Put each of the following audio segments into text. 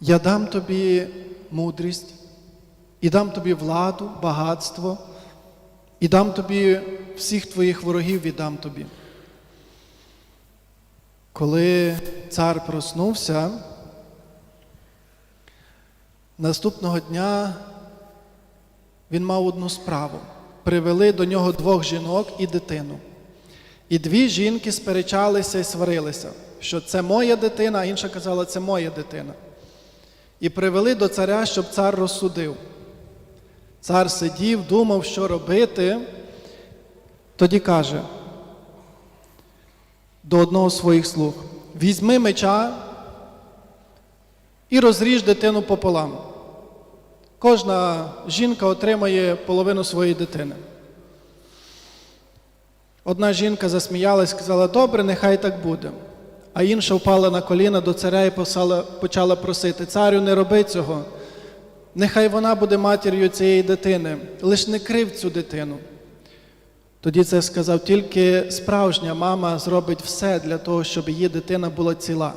Я дам тобі мудрість, і дам тобі владу, багатство, і дам тобі всіх твоїх ворогів віддам тобі. Коли цар проснувся, наступного дня він мав одну справу. Привели до нього двох жінок і дитину. І дві жінки сперечалися і сварилися, що це моя дитина, а інша казала, це моя дитина. І привели до царя, щоб цар розсудив. Цар сидів, думав, що робити. Тоді каже до одного з своїх слуг: візьми меча і розріж дитину пополам. Кожна жінка отримає половину своєї дитини. Одна жінка засміялась, сказала, добре, нехай так буде. А інша впала на коліна до царя і почала просити: Царю, не роби цього. Нехай вона буде матір'ю цієї дитини, лиш не крив цю дитину. Тоді це сказав, тільки справжня мама зробить все для того, щоб її дитина була ціла.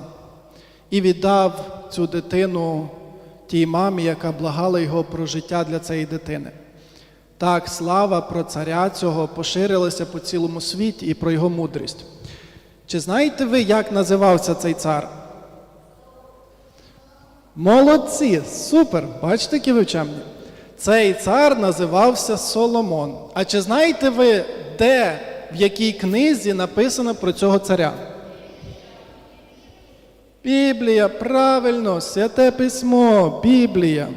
І віддав цю дитину тій мамі, яка благала його про життя для цієї дитини. Так, слава про царя цього поширилася по цілому світі і про його мудрість. Чи знаєте ви, як називався цей цар? Молодці, супер! Бачите, які ви? Цей цар називався Соломон. А чи знаєте ви, де, в якій книзі написано про цього царя? Біблія, правильно, святе письмо, Біблія.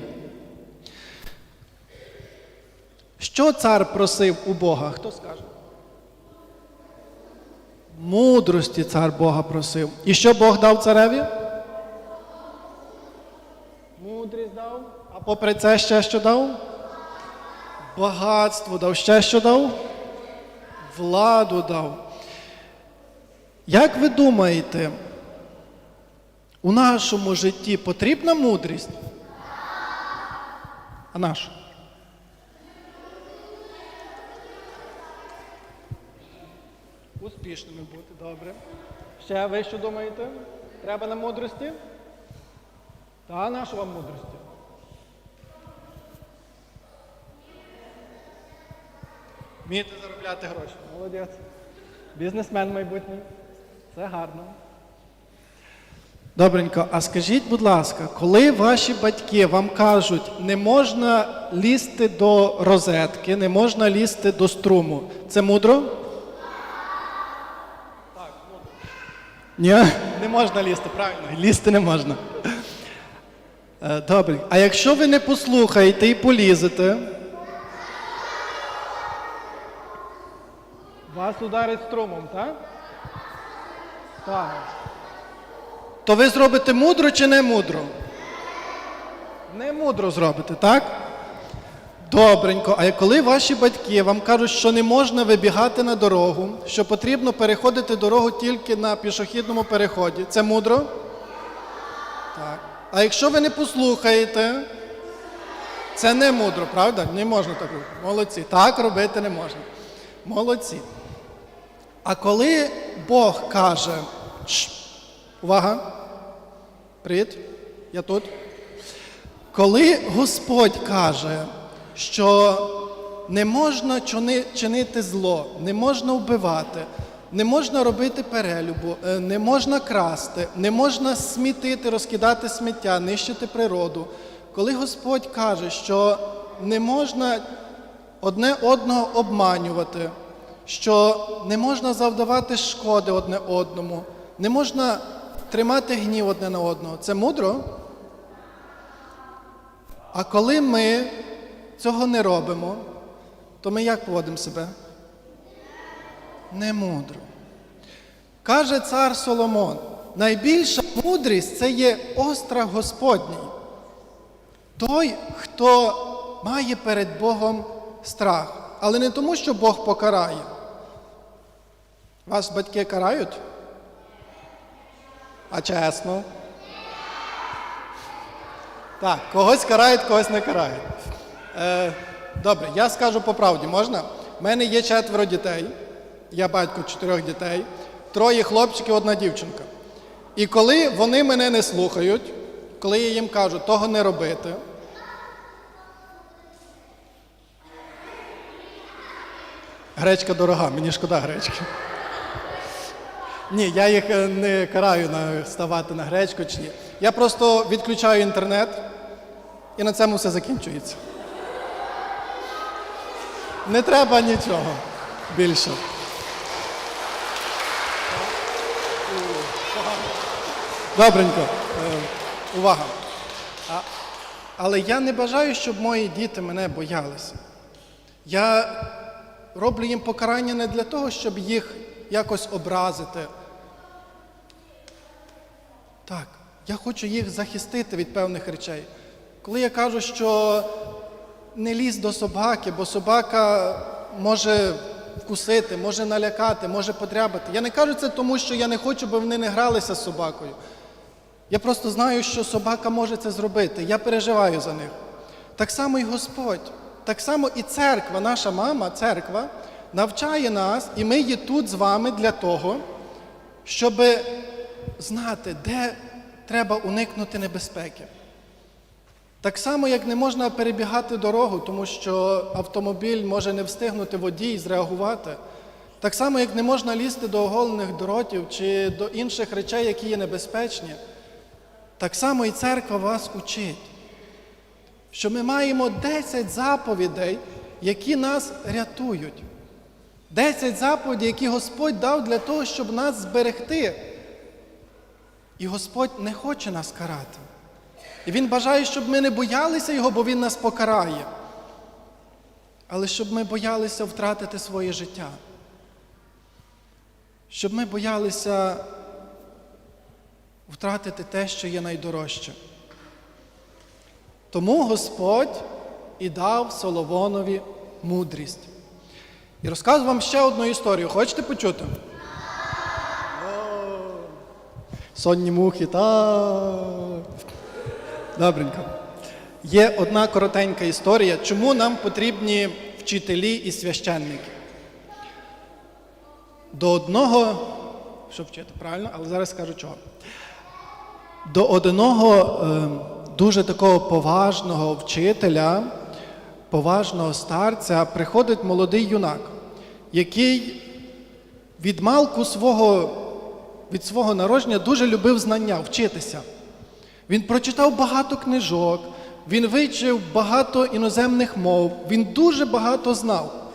Що цар просив у Бога? Хто скаже? Мудрості цар Бога просив. І що Бог дав цареві? Мудрість дав. А попри це ще що дав? Багатство дав. Ще що дав? Владу дав. Як ви думаєте, у нашому житті потрібна мудрість? А наша? Успішними бути, добре. Ще ви що думаєте? Треба нам мудрості? Та наша вам мудрості. Вмієте заробляти гроші. Молодець. Бізнесмен майбутній. Це гарно. Добренько, а скажіть, будь ласка, коли ваші батьки вам кажуть, не можна лізти до розетки, не можна лізти до струму, це мудро? Так, мудро. Ні, не можна лізти, правильно, лізти не можна. Е, Добре. А якщо ви не послухаєте і полізете, вас ударить струмом, так? Так. То ви зробите мудро чи не мудро? Не мудро зробите, так? Добренько. А коли ваші батьки вам кажуть, що не можна вибігати на дорогу, що потрібно переходити дорогу тільки на пішохідному переході, це мудро? Так. А якщо ви не послухаєте, це не мудро, правда? Не можна так робити. Молодці. Так робити не можна. Молодці. А коли Бог каже, увага, привіт, я тут. Коли Господь каже, що не можна чинити зло, не можна вбивати, не можна робити перелюбу, е, не можна красти, не можна смітити, розкидати сміття, нищити природу. Коли Господь каже, що не можна одне одного обманювати, що не можна завдавати шкоди одне одному, не можна тримати гнів одне на одного. Це мудро? А коли ми цього не робимо, то ми як поводимо себе? Не мудро. Каже цар Соломон, найбільша мудрість це є острах Господній. Той, хто має перед Богом страх, але не тому, що Бог покарає. Вас батьки карають? А чесно? Так, когось карають, когось не карають. Е, добре, я скажу по правді, можна? У мене є четверо дітей, я батько чотирьох дітей, троє хлопчиків, одна дівчинка. І коли вони мене не слухають, коли я їм кажу, того не робити. Гречка дорога, мені шкода гречки. Ні, я їх е, не караю на ставати на гречку чи ні. Я просто відключаю інтернет і на цьому все закінчується. Не треба нічого більше. Добренько. Е, увага. А, але я не бажаю, щоб мої діти мене боялися. Я роблю їм покарання не для того, щоб їх якось образити. Так, я хочу їх захистити від певних речей. Коли я кажу, що не лізь до собаки, бо собака може вкусити, може налякати, може подрябати. Я не кажу це тому, що я не хочу, бо вони не гралися з собакою. Я просто знаю, що собака може це зробити. Я переживаю за них. Так само і Господь, так само і церква, наша мама, церква, навчає нас, і ми є тут з вами для того, щоб знати, де треба уникнути небезпеки. Так само, як не можна перебігати дорогу, тому що автомобіль може не встигнути водій зреагувати. Так само, як не можна лізти до оголених дротів чи до інших речей, які є небезпечні. Так само і церква вас учить, що ми маємо 10 заповідей, які нас рятують. 10 заповідей, які Господь дав для того, щоб нас зберегти. І Господь не хоче нас карати. І Він бажає, щоб ми не боялися Його, бо Він нас покарає. Але щоб ми боялися втратити своє життя. Щоб ми боялися втратити те, що є найдорожче. Тому Господь і дав Соловонові мудрість. І розказую вам ще одну історію. Хочете почути? Сонні мухи, так. Добренько. Є одна коротенька історія, чому нам потрібні вчителі і священники. До одного, що вчити, правильно, але зараз скажу чого. До одного е, дуже такого поважного вчителя, поважного старця приходить молодий юнак, який від малку свого, від свого народження дуже любив знання, вчитися. Він прочитав багато книжок, він вивчив багато іноземних мов, він дуже багато знав.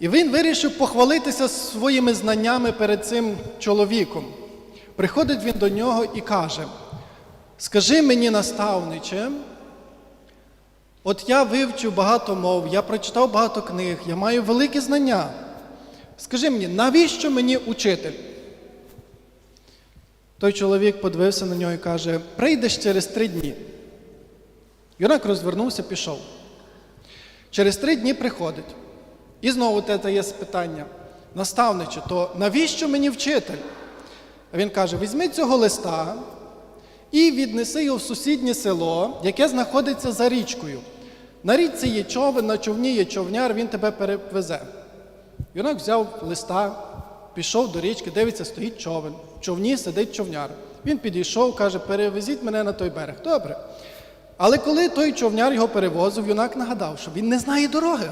І він вирішив похвалитися своїми знаннями перед цим чоловіком. Приходить він до нього і каже: Скажи мені, наставниче, от я вивчив багато мов, я прочитав багато книг, я маю великі знання. Скажи мені, навіщо мені учитель? Той чоловік подивився на нього і каже: прийдеш через три дні. Юнак розвернувся, пішов. Через три дні приходить. І знову те є питання. Наставниче, то навіщо мені вчитель? Він каже: візьми цього листа і віднеси його в сусіднє село, яке знаходиться за річкою. На річці є човен, на човні є човняр, він тебе перевезе. Юнак взяв листа, пішов до річки, дивиться, стоїть човен. Човні сидить човняр. Він підійшов, каже, перевезіть мене на той берег. Добре. Але коли той човняр його перевозив, юнак нагадав, що він не знає дороги.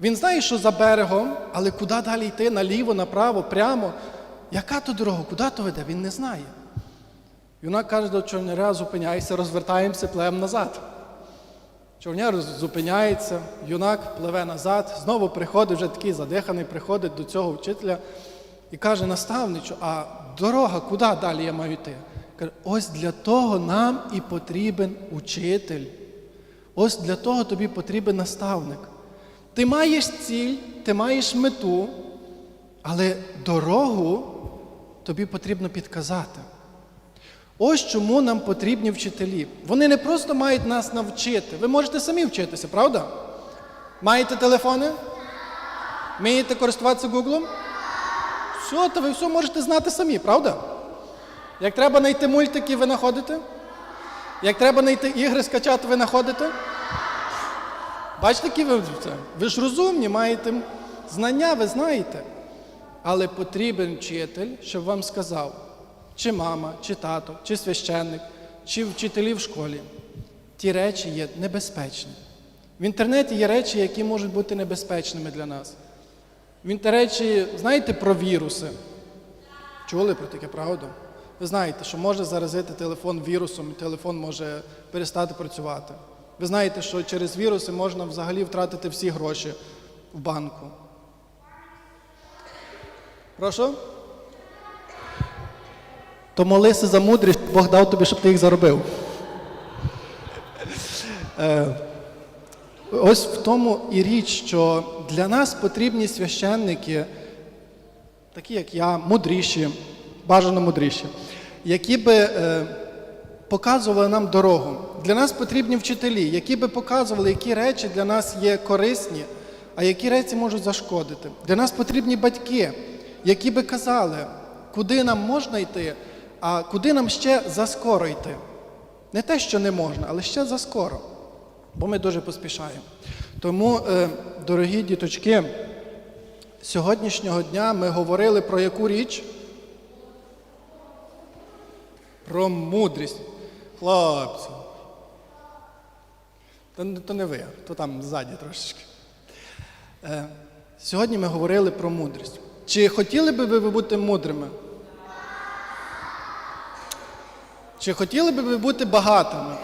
Він знає, що за берегом, але куди далі йти, наліво, направо, прямо. Яка то дорога, куди то веде, він не знає. Юнак каже до човняря, зупиняйся, розвертаємося, пливемо назад. Човняр зупиняється, юнак пливе назад, знову приходить, вже такий задиханий, приходить до цього вчителя і каже, наставничу, а дорога, куди далі я маю йти? Каже, ось для того нам і потрібен учитель. Ось для того тобі потрібен наставник. Ти маєш ціль, ти маєш мету, але дорогу тобі потрібно підказати. Ось чому нам потрібні вчителі. Вони не просто мають нас навчити. Ви можете самі вчитися, правда? Маєте телефони? Вмієте користуватися Гуглом? Все, то ви все можете знати самі, правда? Як треба знайти мультики, ви знаходите? Як треба знайти ігри, скачати, ви знаходите? Бачите, які ви це? Ви ж розумні, маєте знання, ви знаєте. Але потрібен вчитель, щоб вам сказав, чи мама, чи тато, чи священник, чи вчителі в школі. Ті речі є небезпечні. В інтернеті є речі, які можуть бути небезпечними для нас. В інтернеті, знаєте про віруси? Чули про таке, правда? Ви знаєте, що може заразити телефон вірусом, і телефон може перестати працювати. Ви знаєте, що через віруси можна взагалі втратити всі гроші в банку. Прошу? То молися за мудрість, Бог дав тобі, щоб ти їх заробив. Е, Ось в тому і річ, що для нас потрібні священники, такі як я, мудріші, бажано мудріші, які би е, показували нам дорогу. Для нас потрібні вчителі, які би показували, які речі для нас є корисні, а які речі можуть зашкодити. Для нас потрібні батьки, які би казали, куди нам можна йти, а куди нам ще заскоро йти. Не те, що не можна, але ще заскоро, бо ми дуже поспішаємо. Тому, е, дорогі діточки, сьогоднішнього дня ми говорили про яку річ? Про мудрість. Хлопці. То, то не ви, то там ззаді трошечки. Е, сьогодні ми говорили про мудрість. Чи хотіли би ви бути мудрими? Чи хотіли би ви бути багатими?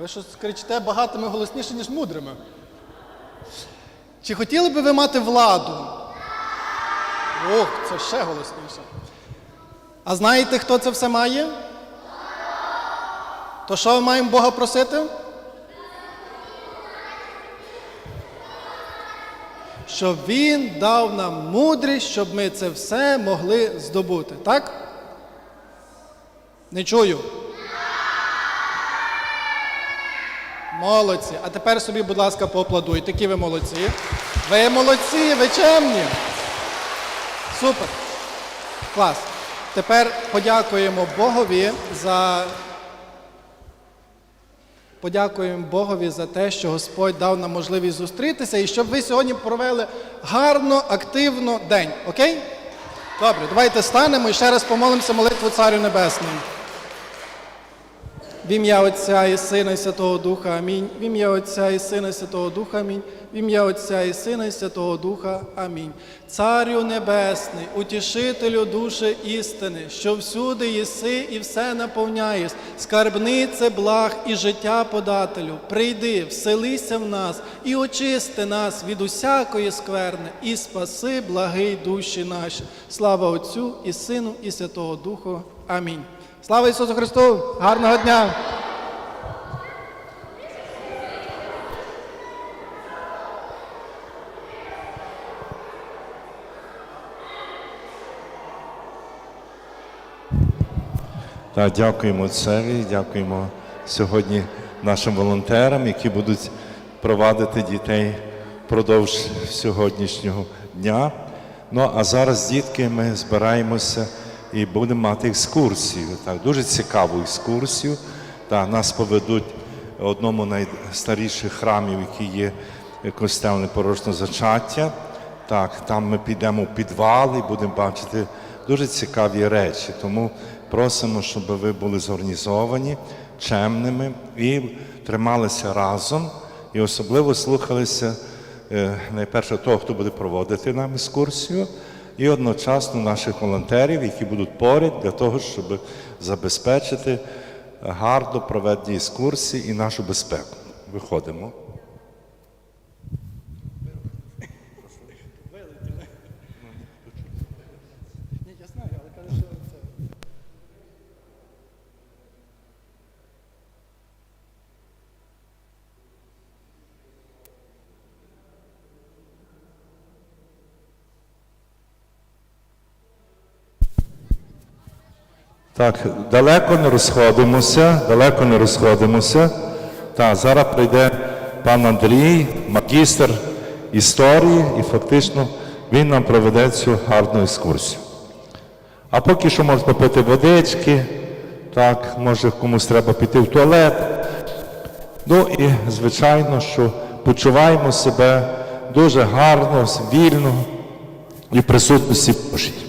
Ви що кричите багатими голосніше, ніж мудрими? Чи хотіли би ви мати владу? Ох, це ще голосніше. А знаєте, хто це все має? То що ми маємо Бога просити? Щоб Він дав нам мудрість, щоб ми це все могли здобути. Так? Не чую. Молодці. А тепер собі, будь ласка, поаплодуйте. Які ви молодці. Ви молодці, ви чемні. Супер. Клас. Тепер подякуємо Богові за. Подякуємо Богові за те, що Господь дав нам можливість зустрітися і щоб ви сьогодні провели гарно, активно день. Окей? Добре, давайте станемо і ще раз помолимося молитву Царю Небесному. В ім'я Отця і Сина і Святого Духа Амінь. В ім'я Отця і Сина і Святого Духа Амінь. В ім'я Отця і Сина і Святого Духа Амінь. Царю Небесний, утішителю душі істини, що всюди єси і все наповняєш, скарбнице благ і життя подателю. Прийди, вселися в нас і очисти нас від усякої скверни, і спаси благий душі наші. Слава Отцю і Сину, і Святого Духу. Амінь. Слава Ісусу Христу! Гарного дня! Так, дякуємо Отцеві, дякуємо сьогодні нашим волонтерам, які будуть провадити дітей впродовж сьогоднішнього дня. Ну а зараз, дітки, ми збираємося і будемо мати екскурсію. Так, дуже цікаву екскурсію. Так, нас поведуть в одному з найстаріших храмів, який є костел непорожного зачаття. Так, там ми підемо в підвал і будемо бачити дуже цікаві речі. Тому просимо, щоб ви були зорганізовані, чемними і трималися разом, і особливо слухалися е, найперше того, хто буде проводити нам екскурсію, і одночасно наших волонтерів, які будуть поряд для того, щоб забезпечити гарно проведені екскурсії і нашу безпеку. Виходимо. Так, далеко не розходимося, далеко не розходимося. Так, зараз прийде пан Андрій, магістр історії, і фактично він нам проведе цю гарну екскурсію. А поки що можна попити водички, так, може комусь треба піти в туалет. Ну і звичайно, що почуваємо себе дуже гарно, вільно і в присутності Божій.